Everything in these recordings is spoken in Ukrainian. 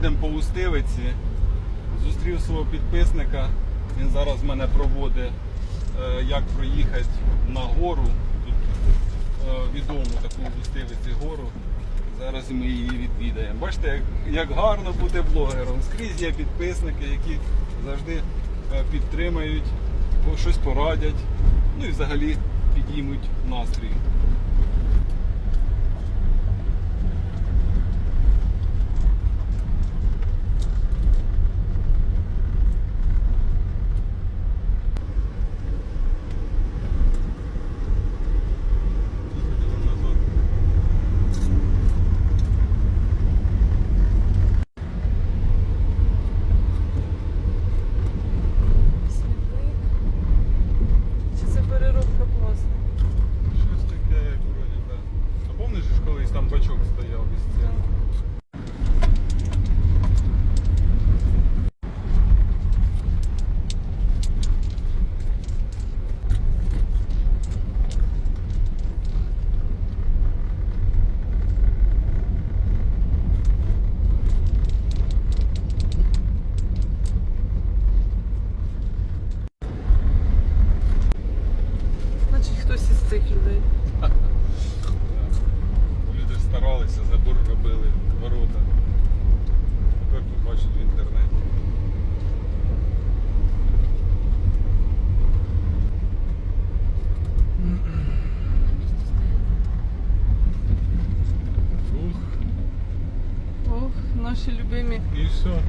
Їдемо по Устивиці. Зустрів свого підписника. Він зараз мене проводить, е, як проїхати на гору. Тут е, відому таку Устивиці гору. Зараз ми її відвідаємо. Бачите, як, як гарно бути блогером. Скрізь є підписники, які завжди е, підтримають, щось порадять, ну і взагалі підіймуть настрій. Колись там бачок стояв без цим? Наші любимі. і все.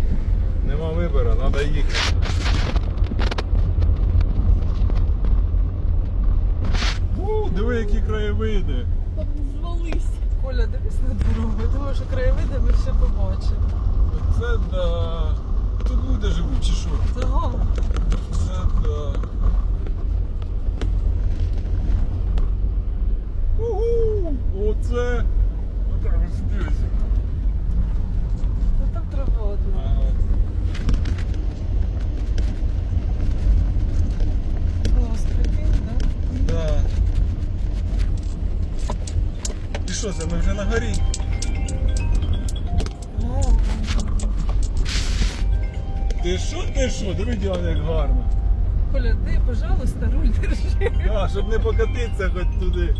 Нема вибору, треба їхати. У, диви, які краєвиди. Звались. Коля, дивись на дорогу. Я думаю, що краєвиди ми ще побачимо. Це да. Тут люди живуть, чи що? Того. Це да. Угу! Оце. Отак ось дивись. Ну там трава одна. Ага. Ось прикинь, да? Да. І що це, ми вже на горі? Ти що, ти що? Диви, Діана, як гарно. Коля, ти, пожалуйста, руль держи. Да, щоб не покатитися хоч туди.